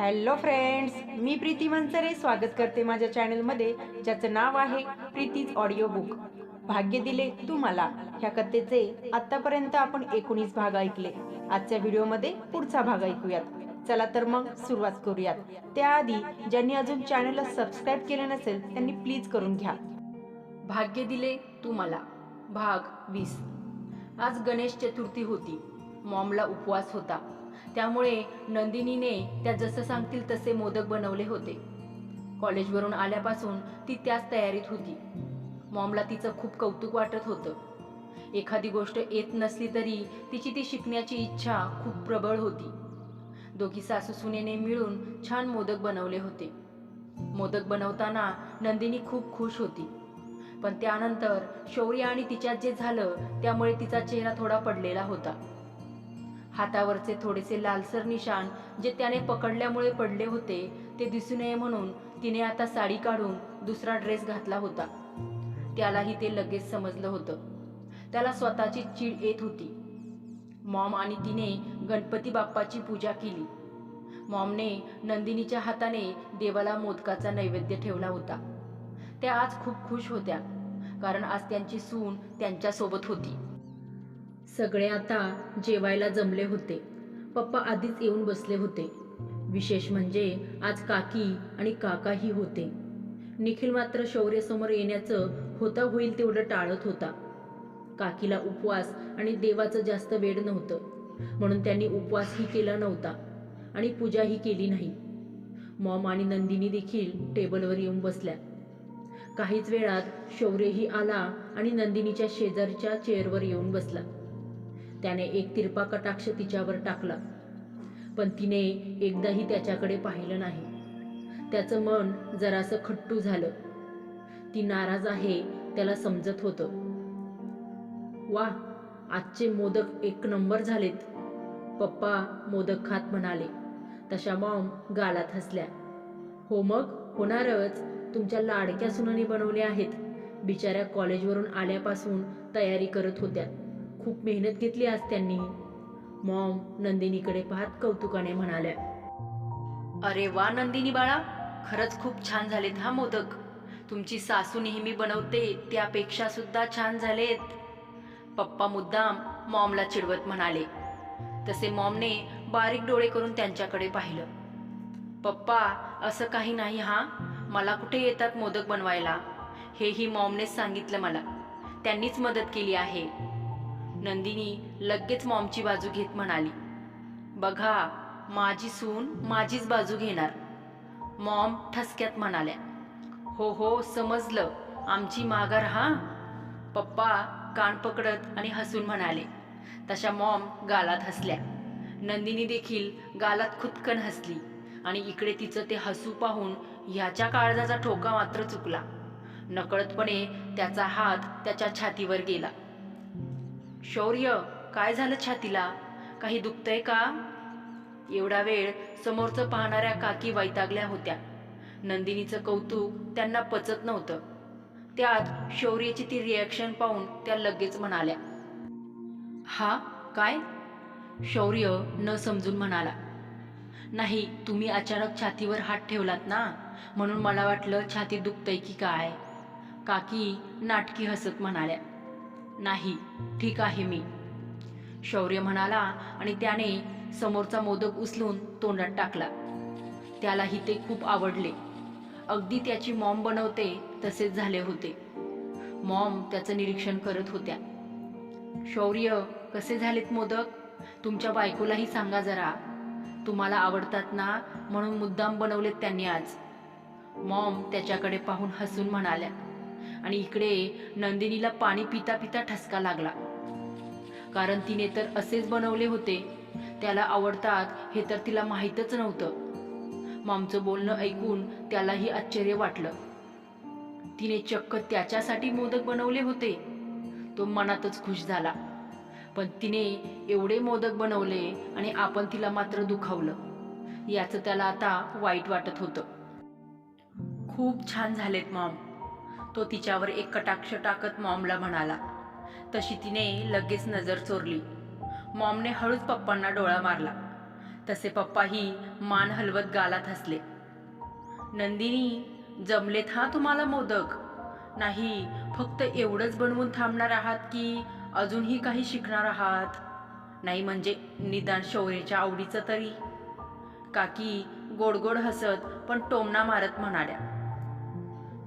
Hello friends मी प्रीती मनसरे स्वागत करते माझ्या चॅनलमध्ये ज्याचं नाव आहे प्रीतीज ऑडिओ बुक भाग्य दिले तू मला ह्या कथेचे आतापर्यंत आपण एकोणीस भाग ऐकले. आजच्या व्हिडिओमध्ये पुढचा भाग ऐकूयात. चला तर मग सुरुवात करूयात. त्याआधी ज्यांनी अजून चॅनलला सबस्क्राईब केले नसेल त्यांनी प्लीज करून घ्या. भाग्य दिले तू मला भाग वीस. आज गणेश चतुर्थी होती. मॉमला उपवास होता. त्यामुळे नंदिनीने त्या जसं सांगतील तसे मोदक बनवले होते. कॉलेजवरून आल्यापासून ती त्याच तयारीत होती. मॉमला तिचं खूप कौतुक वाटत होतं. एखादी गोष्ट येत नसली तरी तिची ती शिकण्याची इच्छा खूप प्रबळ होती. दोघी सासू सुनेने मिळून छान मोदक बनवले होते. मोदक बनवताना नंदिनी खूप खुश होती. पण त्यानंतर शौर्य आणि तिच्यात जे झालं त्यामुळे तिचा चेहरा थोडा पडलेला होता. हातावरचे थोडेसे लालसर निशाण जे त्याने पकडल्यामुळे पडले होते ते दिसू नये म्हणून तिने आता साडी काढून दुसरा ड्रेस घातला होता. त्यालाही ते लगेच समजलं होतं. त्याला स्वतःची चीड येत होती. मॉम आणि तिने गणपती बाप्पाची पूजा केली. मॉमने नंदिनीच्या हाताने देवाला मोदकाचा नैवेद्य ठेवला होता. त्या आज खूप खुश होत्या कारण आज त्यांची सून त्यांच्यासोबत होती. सगळे आता जेवायला जमले होते. पप्पा आधीच येऊन बसले होते. विशेष म्हणजे आज काकी आणि काकाही होते. निखिल मात्र शौर्यसमोर येण्याचं होता होईल तेवढं टाळत होता. काकीला उपवास आणि देवाचं जास्त वेळ नव्हतं. म्हणून त्यांनी उपवासही केला नव्हता आणि पूजाही केली नाही. मॉम आणि नंदिनी देखील टेबलवर येऊन बसल्या. काहीच वेळात शौर्यही आला आणि नंदिनीच्या शेजारच्या चेअरवर येऊन बसला. त्याने एक तिरपा कटाक्ष तिच्यावर टाकला. पण तिने एकदाही त्याच्याकडे पाहिलं नाही. त्याचं मन जरासं खट्टू झालं. ती नाराज आहे त्याला समजत होतं. वा आजचे मोदक एक नंबर झालेत पप्पा मोदक खात म्हणाले. तशा मॉम गालात हसल्या. हो मग होणारच. तुमच्या लाडक्या सुनाने बनवले आहेत. बिचाऱ्या कॉलेजवरून आल्यापासून तयारी करत होत्या. खूप मेहनत घेतली आज त्यांनी. मॉम नंदिनीकडे पाहत कौतुकाने म्हणाल्या अरे वा नंदिनी बाळा खरंच खूप छान झालेत हा मोदक. तुमची सासू नेहमी बनवते त्यापेक्षा सुद्धा छान झालेत. पप्पा मुद्दाम मॉमला चिडवत म्हणाले. तसे मॉमने बारीक डोळे करून त्यांच्याकडे पाहिलं. पप्पा असं काही नाही हा. मला कुठे येतात मोदक बनवायला? हेही मॉमनेच सांगितलं मला. त्यांनीच मदत केली आहे. नंदिनी लगेच मॉमची बाजू घेत म्हणाली बघा माझी सून माझीच बाजू घेणार. मॉम ठसक्यात म्हणाल्या हो हो समजलं. आमची माघार हा? पप्पा कान पकडत आणि हसून म्हणाले तशा मॉम गालात हसल्या. नंदिनी देखील गालात खुदकन हसली आणि इकडे तिचं ते हसू पाहून ह्याच्या काळजाचा ठोका मात्र चुकला. नकळतपणे त्याचा हात त्याच्या छातीवर गेला. शौर्य काय झालं छातीला? काही दुखतंय का? एवढा वेळ समोरचं पाहणाऱ्या काकी वैतागल्या होत्या. नंदिनीचं कौतुक त्यांना पचत नव्हतं. त्यात शौर्याची ती रिॲक्शन पाहून त्या लगेच म्हणाल्या हा काय? शौर्य न समजून म्हणाला नाही तुम्ही अचानक छातीवर हात ठेवलात ना म्हणून मला वाटलं छाती दुखतंय की काय? काकी नाटकी हसत म्हणाल्या नाही. ठीक आहे मी. शौर्य म्हणाला आणि त्याने समोरचा मोदक उचलून तोंडात टाकला. त्यालाही ते खूप आवडले. अगदी त्याची मॉम बनवते तसेच झाले होते. मॉम त्याचं निरीक्षण करत होत्या. शौर्य कसे झालेत मोदक? तुमच्या बायकोलाही सांगा जरा. तुम्हाला आवडतात ना म्हणून मुद्दाम बनवलेत त्यांनी आज. मॉम त्याच्याकडे पाहून हसून म्हणाल्या. आणि इकडे नंदिनीला पाणी पिता पिता ठसका लागला. कारण तिने तर असेच बनवले होते. त्याला आवडतात हे तर तिला माहीतच नव्हतं. मॉमचं बोलणं ऐकून त्यालाही आश्चर्य वाटलं. तिने चक्क त्याच्यासाठी मोदक बनवले होते. तो मनातच खुश झाला. पण तिने एवढे मोदक बनवले आणि आपण तिला मात्र दुखावलं. याचं त्याला आता वाईट वाटत होतं. खूप छान झालेत मॉम. तो तिच्यावर एक कटाक्ष टाकत मॉमला म्हणाला. तशी तिने लगेच नजर चोरली. मॉमने हळूच पप्पांना डोळा मारला. तसे पप्पाही मान हलवत गालात हसले. नंदिनी जमलेत हा तुम्हाला मोदक? नाही फक्त एवढंच बनवून थांबणार आहात की अजूनही काही शिकणार आहात? नाही म्हणजे निदान शौर्याच्या आवडीचं तरी? काकी गोडगोड हसत पण टोमणा मारत म्हणाल्या.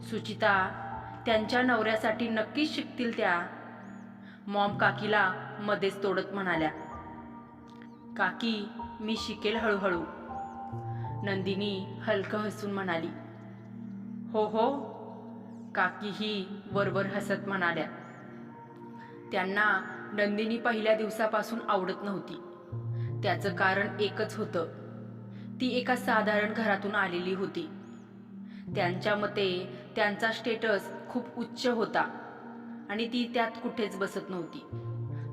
सुचिता त्यांच्या नवऱ्यासाठी नक्कीच शिकतील त्या. मॉम काकीला मध्येच तोडत म्हणाल्या काकी मी शिकेल हळूहळू. नंदिनी हलकं हसून म्हणाली हो हो. काकीही वरवर हसत म्हणाल्या. त्यांना नंदिनी पहिल्या दिवसापासून आवडत नव्हती. त्याचं कारण एकच होतं. ती एका साधारण घरातून आलेली होती. त्यांच्या मते त्यांचा स्टेटस खूप उच्च होता आणि ती त्यात कुठेच बसत नव्हती.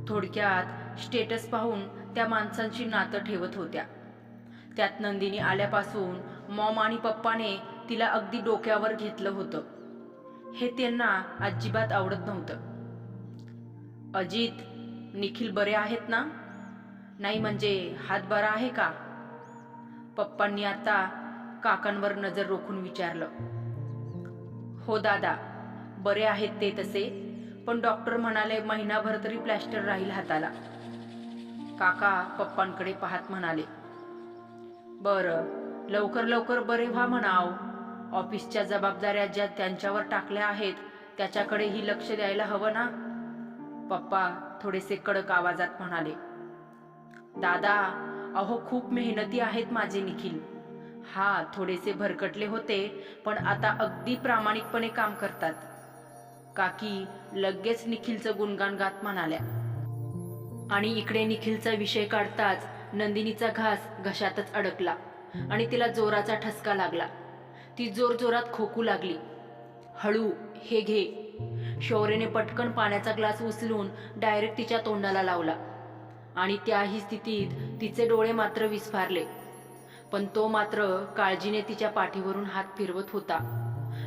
थोडक्यात स्टेटस पाहून त्या माणसांची नातं ठेवत होत्या. त्यात नंदिनी आल्यापासून मॉम आणि पप्पाने तिला अगदी डोक्यावर घेतलं होतं. हे त्यांना अजिबात आवडत नव्हतं. अजित निखिल बरे आहेत ना? नाही म्हणजे हात बरा आहे का? पप्पांनी आता काकांवर नजर रोखून विचारलं. हो दादा. बरे आहेत ते तसे. पण डॉक्टर म्हणाले महिनाभर तरी प्लॅस्टर राहील हाताला. काका पप्पांकडे पाहत म्हणाले बरं लवकर लवकर बरे व्हा म्हणाव. ऑफिसच्या जबाबदाऱ्या ज्या त्यांच्यावर टाकल्या आहेत त्याच्याकडेही लक्ष द्यायला हवं ना? पप्पा थोडेसे कडक आवाजात म्हणाले दादा अहो खूप मेहनती आहेत माझे निखिल. हा थोडेसे भरकटले होते पण आता अगदी प्रामाणिकपणे काम करतात. काकी लगेच निखिलचं गुणगान गात म्हणाल्या. आणि इकडे निखिलचा विषय काढताच नंदिनीचा घास घशातच अडकला आणि तिला जोराचा ठसका लागला. ती जोरजोरात खोकू लागली. हळू हे घे. शौर्यने पटकन पाण्याचा ग्लास उचलून डायरेक्ट तिच्या तोंडाला लावला. आणि त्याही स्थितीत तिचे डोळे मात्र विस्फारले. पण तो मात्र काळजीने तिच्या पाठीवरून हात फिरवत होता.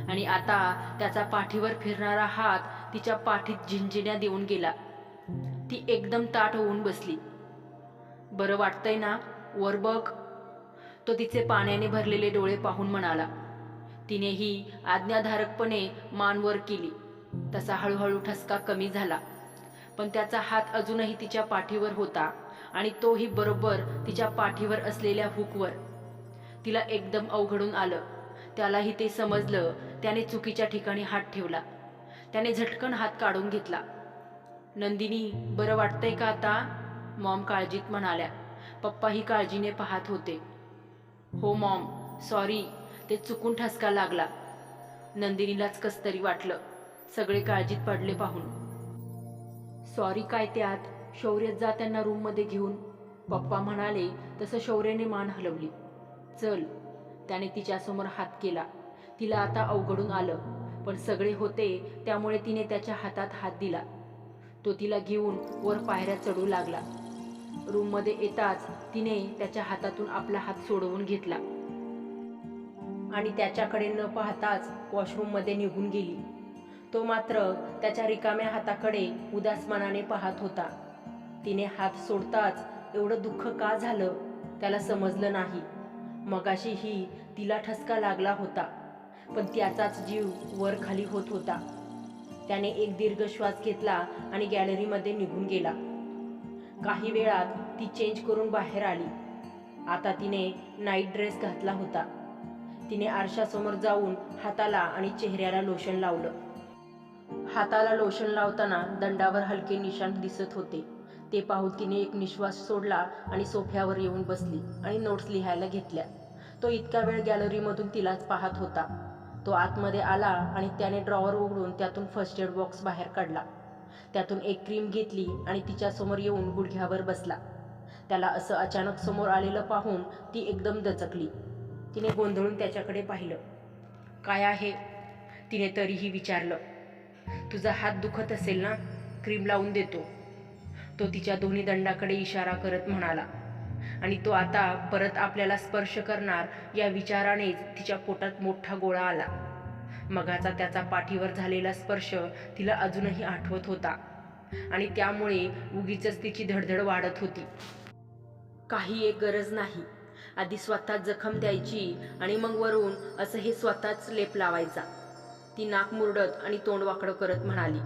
आणि आता त्याचा पाठीवर फिरणारा हात तिच्या पाठीत झिंजिण्या देऊन गेला. ती एकदम ताट होऊन बसली. बरं वाटतंय ना वर बघ. तो तिचे पाण्याने भरलेले डोळे पाहून म्हणाला. तिनेही आज्ञाधारकपणे मान वर केली. तसा हळूहळू ठसका कमी झाला. पण त्याचा हात अजूनही तिच्या पाठीवर होता आणि तोही बरोबर तिच्या पाठीवर असलेल्या हुकवर. तिला एकदम अवघडून आलं. त्यालाही ते समजलं त्याने चुकीच्या ठिकाणी हात ठेवला. त्याने झटकन हात काढून घेतला. नंदिनी बरं वाटतंय का आता? मॉम काळजीत म्हणाल्या. पप्पाही काळजीने पाहत होते. हो मॉम. सॉरी. ते चुकून ठसका लागला. नंदिनीलाच कस तरी वाटलं. सगळे काळजीत पडले पाहून. सॉरी काय त्यात? शौर्य जा त्यांना रूममध्ये घेऊन. पप्पा म्हणाले तसं शौर्याने मान हलवली. चल. त्याने तिच्यासमोर हात केला. तिला आता अवघडून आलं. पण सगळे होते त्यामुळे तिने त्याच्या हातात हात दिला. तो तिला घेऊन वर पायऱ्या चढू लागला. रूममध्ये येताच तिने त्याच्या हातातून आपला हात सोडवून घेतला. आणि त्याच्याकडे न पाहताच वॉशरूममध्ये निघून गेली. तो मात्र त्याच्या रिकाम्या हाताकडे उदास मनाने पाहत होता. तिने हात सोडताच एवढं दुःख का झालं त्याला समजलं नाही. मगाशीही तिला ठसका लागला होता. पण त्याचाच जीव वर खाली होत होता. त्याने एक दीर्घ श्वास घेतला आणि गॅलरीमध्ये निघून गेला. काही वेळात ती चेंज करून बाहेर आली. आता तिने नाईट ड्रेस घातला होता. तिने आरशासमोर जाऊन हाताला आणि चेहऱ्याला लोशन लावलं. हाताला लोशन लावताना दंडावर हलके निशाण दिसत होते. ते पाहून तिने एक निश्वास सोडला आणि सोफ्यावर येऊन बसली आणि नोट्स लिहायला घेतल्या. तो इतका वेळ गॅलरीमधून तिलाच पाहत होता. तो आतमध्ये आला आणि त्याने ड्रॉवर उघडून त्यातून फर्स्ट एड बॉक्स बाहेर काढला. त्यातून एक क्रीम घेतली आणि तिच्यासमोर येऊन गुडघ्यावर बसला. त्याला असं अचानक समोर आलेलं पाहून ती एकदम दचकली. तिने गोंधळून त्याच्याकडे पाहिलं. काय आहे? तिने तरीही विचारलं. तुझा हात दुखत असेल ना? क्रीम लावून देतो. तो तिच्या दोन्ही दंडाकडे इशारा करत म्हणाला. आणि तो आता परत आपल्याला स्पर्श करणार या विचारानेच तिच्या पोटात मोठा गोळा आला. मगाचा त्याचा पाठीवर झालेला स्पर्श तिला अजूनही आठवत होता आणि त्यामुळे उगीच तिची धडधड वाढत होती. काही एक गरज नाही. आधी स्वतः जखम द्यायची आणि मग वरून असं हे स्वतःच लेप लावायचा. ती नाक मुरडत आणि तोंड वाकडं करत म्हणाली.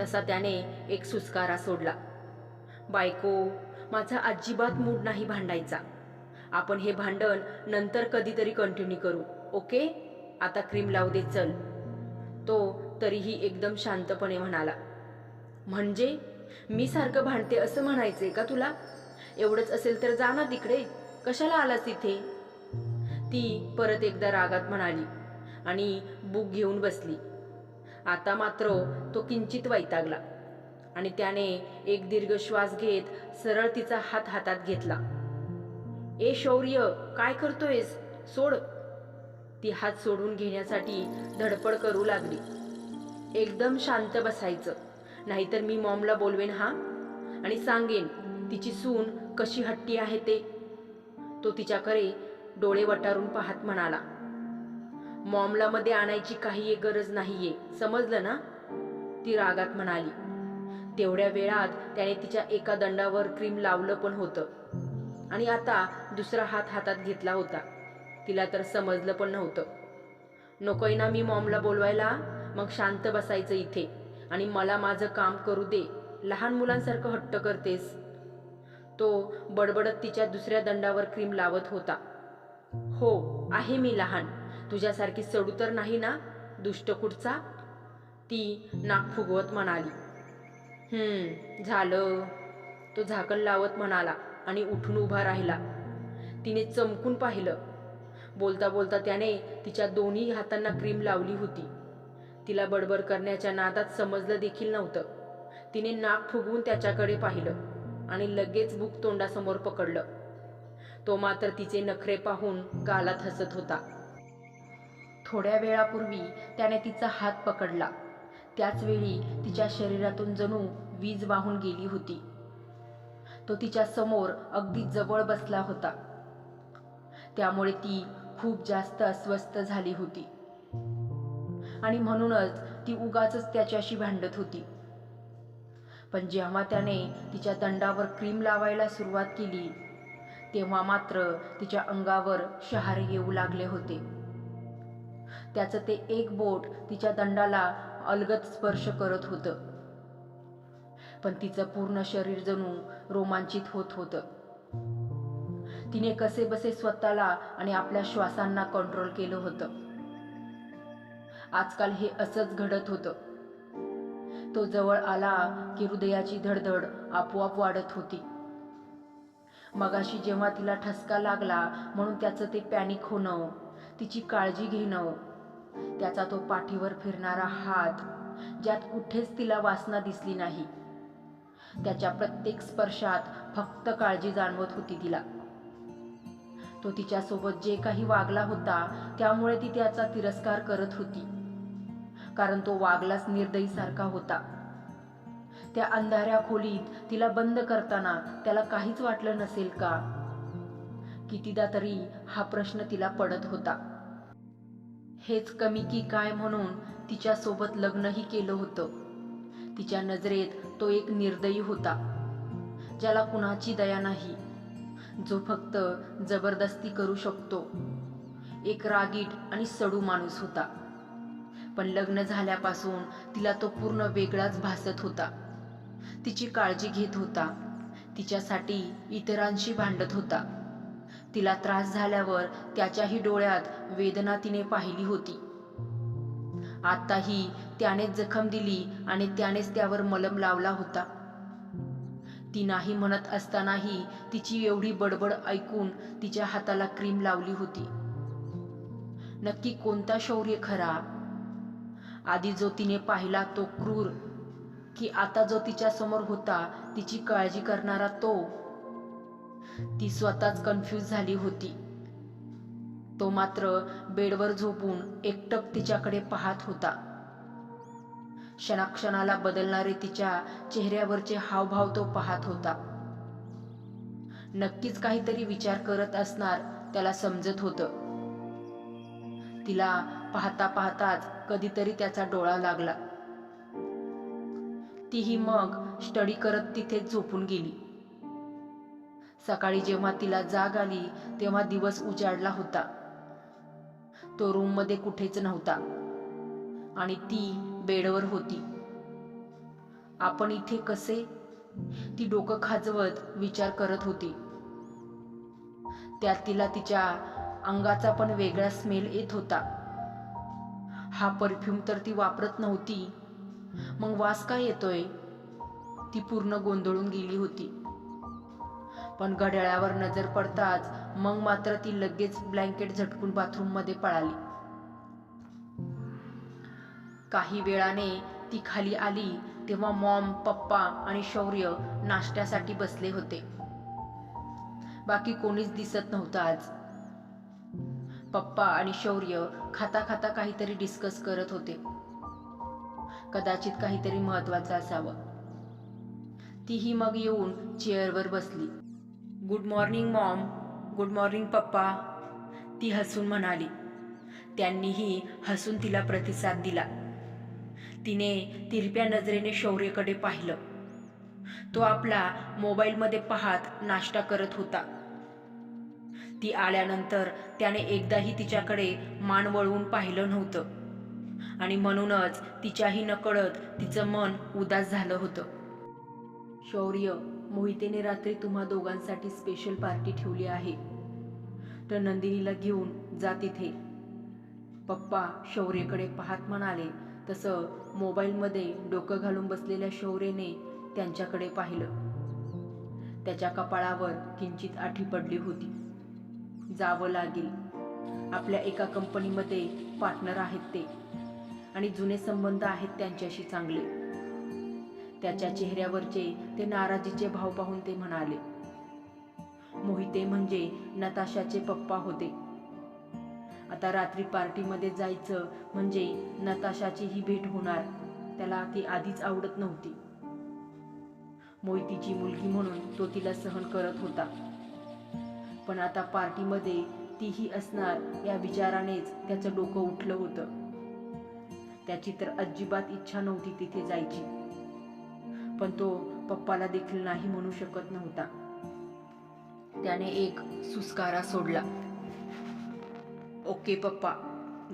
तसा त्याने एक सुस्कारा सोडला. बायको माझा अजिबात मूड नाही भांडायचा. आपण हे भांडण नंतर कधीतरी कंटिन्यू करू ओके? आता क्रीम लावू दे चल. तो तरीही एकदम शांतपणे म्हणाला. म्हणजे? मी सारखं भांडते असं म्हणायचंय का तुला? एवढंच असेल तर जा ना तिकडे. कशाला आलास इथे? ती परत एकदा रागात म्हणाली आणि बुक घेऊन बसली. आता मात्र तो किंचित वैतागला. आणि त्याने एक दीर्घ श्वास घेत सरळ तिचा हात हातात घेतला. ए शौर्य काय करतोयस? सोड. ती हात सोडून घेण्यासाठी धडपड करू लागली. एकदम शांत बसायचं. नाहीतर मी मॉमला बोलवेन हा? आणि सांगेन तिची सून कशी हट्टी आहे ते. तो तिच्याकडे डोळे वटारून पाहत म्हणाला. मॉमला मध्ये आणायची काही गरज नाहीये. समजलं ना? ती रागात म्हणाली. तेवढ्या वेळात त्याने तिच्या एका दंडावर क्रीम लावलं पण होतं. आणि आता दुसरा हात हातात घेतला होता. तिला तर समजलं पण नव्हतं. नकोय ना मी मॉमला बोलवायला? मग शांत बसायचं इथे. आणि मला माझं काम करू दे. लहान मुलांसारखं हट्ट करतेस. तो बडबडत तिच्या दुसऱ्या दंडावर क्रीम लावत होता. हो आहे मी लहान. तुझ्यासारखी सडू तर नाही ना दुष्ट कुठचा? ती नाक फुगवत म्हणाली. हम्म झालं. तो झाकण लावत म्हणाला आणि उठून उभा राहिला. तिने चमकून पाहिलं. बोलता बोलता त्याने तिच्या दोन्ही हातांना क्रीम लावली होती. तिला बडबड करण्याच्या नादात समजलं देखील नव्हतं. तिने नाक फुगवून त्याच्याकडे पाहिलं आणि लगेच बुक तोंडासमोर पकडलं. तो मात्र तिचे नखरे पाहून गालात हसत होता. थोड्या वेळापूर्वी त्याने तिचा हात पकडला. त्याचवेळी तिच्या शरीरातून जणू वीज वाहून गेली होती. तो तिच्या समोर अगदी जवळ बसला होता. त्यामुळे ती खूप जास्त अस्वस्थ झाली होती. आणि म्हणूनच ती उगाच त्याच्याशी भांडत होती. पण जेव्हा त्याने तिच्या दंडावर क्रीम लावायला सुरुवात केली तेव्हा मात्र तिच्या अंगावर शहारे येऊ लागले होते. त्याचं ते एक बोट तिच्या दंडाला अलगत स्पर्श करत होतं. पण तिचं पूर्ण शरीर जणू रोमांचित होत होतं. तिने कसे बसे स्वतःला आणि आपल्या श्वासांना कंट्रोल केलं होतं. आजकाल हे असंच घडत होतं. तो जवळ आला की हृदयाची धडधड आपोआप वाढत होती. मगाशी जेव्हा तिला ठसका लागला म्हणून त्याचं ते पॅनिक होणं तिची काळजी घेणं त्याचा तो पाठीवर फिरणारा हात ज्यात कुठेच तिला वासना दिसली नाही. त्याच्या प्रत्येक स्पर्शात फक्त काळजी जाणवत होती तिला. तो तिच्यासोबत जे काही वागला होता त्यामुळे ती त्याचा तिरस्कार करत होती. कारण तो वागलाच निर्दयीसारखा होता. त्या अंधाऱ्या खोलीत तिला बंद करताना त्याला काहीच वाटलं नसेल का? कितीदा तरी हा प्रश्न तिला पडत होता. हेच कमी की काय म्हणून तिच्यासोबत लग्नही केलं होतं. तिच्या नजरेत तो एक निर्दयी होता ज्याला कुणाची दया नाही. जो फक्त जबरदस्ती करू शकतो. एक रागीट आणि सडू माणूस होता. पण लग्न झाल्यापासून तिला तो पूर्ण वेगळाच भासत होता. तिची काळजी घेत होता. तिच्यासाठी इतरांशी भांडत होता. तिला त्रास झाल्यावर त्याच्याही डोळ्यात वेदना तिने पाहिली होती. आताही त्यानेच जखम दिली आणि त्यानेच त्यावर मलम लावला होता. ती नाही म्हणत असतानाही तिची एवढी बडबड ऐकून तिच्या हाताला क्रीम लावली होती. नक्की कोणता शौर्य खरा? आधी जो तिने पाहिला तो क्रूर की आता जो तिच्या समोर होता तिची काळजी करणारा तो ती स्वतःच कन्फ्यूज झाली होती. तो मात्र बेडवर झोपून एकटक तिच्याकडे पाहत होता. क्षणाक्षणाला बदलणारे तिच्या चेहऱ्यावरचे हावभाव तो पाहत होता. नक्कीच काहीतरी विचार करत असणार त्याला समजत होतं. तिला पाहता पाहताच कधीतरी त्याचा डोळा लागला. तीही मग स्टडी करत तिथेच झोपून गेली. सकाळी जेव्हा तिला जाग आली तेव्हा दिवस उजाडला होता. तो रूममध्ये कुठेच नव्हता आणि ती बेडवर होती. आपण इथे कसे? ती डोकं खाजवत विचार करत होती. त्यात तिला तिच्या अंगाचा पण वेगळा स्मेल येत होता. हा परफ्यूम तर ती वापरत नव्हती. मग वास काय येतोय? ती पूर्ण गोंधळून गेली होती. पण घड्याळावर नजर पडताच मग मात्र ती लगेच ब्लँकेट झटकून बाथरूममध्ये पळाली. काही वेळाने ती खाली आली तेव्हा मॉम पप्पा आणि शौर्य नाश्त्यासाठी बसले होते. बाकी कोणीच दिसत नव्हतं आज. पप्पा आणि शौर्य खाता खाता काहीतरी डिस्कस करत होते. कदाचित काहीतरी महत्वाचं असावं. तीही मग येऊन चेअरवर बसली. Good morning mom good morning पप्पा ती हसून म्हणाली. त्यांनीही हसून तिला प्रतिसाद दिला. तिने तिरप्या नजरेने शौर्यकडे पाहिलं. तो आपला मोबाईलमध्ये पाहत नाश्ता करत होता. ती आल्यानंतर त्याने एकदाही तिच्याकडे मान वळवून पाहिलं नव्हतं. आणि म्हणूनच तिच्याही नकळत तिचं मन उदास झालं होतं. शौर्य मोहितेने रात्री तुम्हा दोघांसाठी स्पेशल पार्टी ठेवली आहे. तर नंदिनीला घेऊन जा तिथे. पप्पा शौर्यकडे पाहत म्हणाले तसं मोबाईलमध्ये डोकं घालून बसलेल्या शौर्यने त्यांच्याकडे पाहिलं. त्याच्या कपाळावर किंचित आठी पडली होती. जावं लागेल. आपल्या एका कंपनीमध्ये पार्टनर आहेत ते. आणि जुने संबंध आहेत त्यांच्याशी चांगले. त्याच्या चेहऱ्यावरचे ते नाराजीचे भाव पाहून ते म्हणाले मोहिते म्हणजे नताशाचे पप्पा होते. आता रात्री पार्टीमध्ये जायचं म्हणजे नताशाची ही भेट होणार. त्याला ती आधीच आवडत नव्हती. मोहितीची मुलगी म्हणून तो तिला सहन करत होता. पण आता पार्टीमध्ये तीही असणार या विचारानेच त्याचं डोकं उठलं होतं. त्याची तर अजिबात इच्छा नव्हती तिथे जायची. पण तो पप्पाला देखील नाही म्हणू शकत नव्हता. त्याने एक सुस्कारा सोडला. ओके पप्पा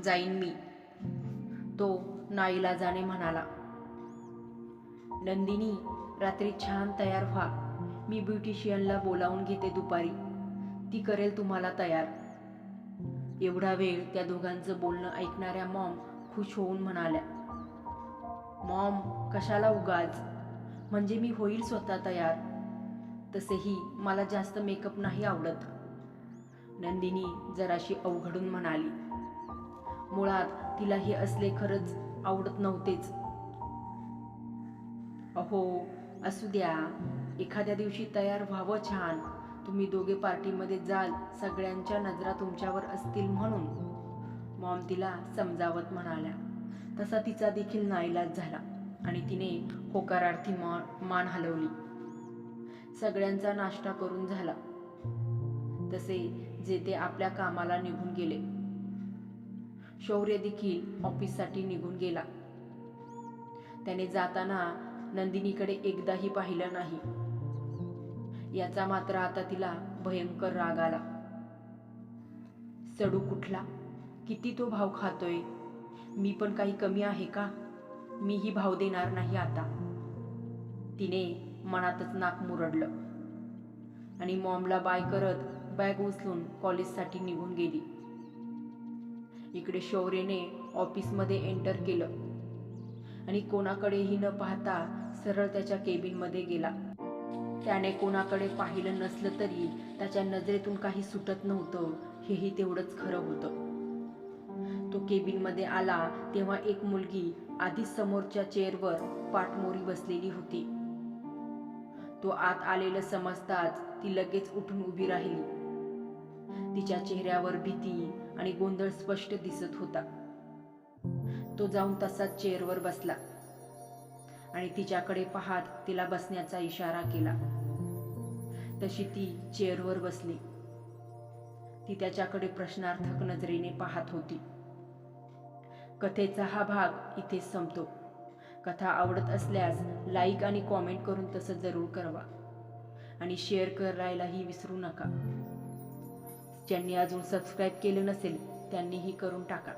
जाईन मी. तो नाईला जाणे म्हणाला. नंदिनी रात्री छान तयार व्हा. मी ब्युटिशियनला बोलावून घेते दुपारी. ती करेल तुम्हाला तयार. एवढा वेळ त्या दोघांचं बोलणं ऐकणाऱ्या मॉम खुश होऊन म्हणाल्या. मॉम कशाला उगाच? म्हणजे मी होईल स्वतः तयार. तसेही मला जास्त मेकअप नाही आवडत. नंदिनी जराशी अवघडून म्हणाली मुळात तिला हे असले खरंच आवडत नव्हतेच. अहो असू द्या. एखाद्या दिवशी तयार व्हावं छान. तुम्ही दोघे पार्टीमध्ये जाल सगळ्यांच्या नजरा तुमच्यावर असतील म्हणून. मॉम तिला समजावत म्हणाल्या. तसा तिचा देखील नाईलाज झाला. आणि तिने होकारार्थी मान मान हलवली. सगळ्यांचा नाश्ता करून झाला. तसे जे ते आपल्या कामाला निघून गेले. शौर्य देखील ऑफिससाठी निघून गेला. त्याने जाताना नंदिनीकडे एकदाही पाहिलं नाही. याचा मात्र आता तिला भयंकर राग आला. सडू कुठला? किती तो भाव खातोय? मी पण काही कमी आहे का? मीही भाव देणार नाही आता. तिने मनातच नाक मुरडलं. आणि मॉमला बाय करत बॅग उचलून कॉलेजसाठी निघून गेली. इकडे शौर्यने ऑफिसमध्ये एंटर केलं. आणि कोणाकडेही न पाहता सरळ त्याच्या केबिनमध्ये गेला. त्याने कोणाकडे पाहिलं नसलं तरी त्याच्या नजरेतून काही सुटत नव्हतं हेही तेवढंच खरं होतं. तो केबिनमध्ये आला तेव्हा एक मुलगी आधीच समोरच्या चेअरवर पाठमोरी बसलेली होती. तो आत आलेलं समजताच ती लगेच उठून उभी राहिली. तिच्या चेहऱ्यावर भीती आणि गोंधळ स्पष्ट दिसत होता. तो जाऊन तसाच चेअरवर बसला आणि तिच्याकडे पाहत तिला बसण्याचा इशारा केला. तशी ती चेअरवर बसली. ती त्याच्याकडे प्रश्नार्थक नजरेने पाहत होती. कथेचा हा भाग इथेच संपतो. कथा आवडत असल्यास लाईक आणि कॉमेंट करून तसं जरूर करवा. आणि शेअर करायलाही विसरू नका. ज्यांनी अजून सबस्क्राईब केलं नसेल त्यांनीही करून टाका.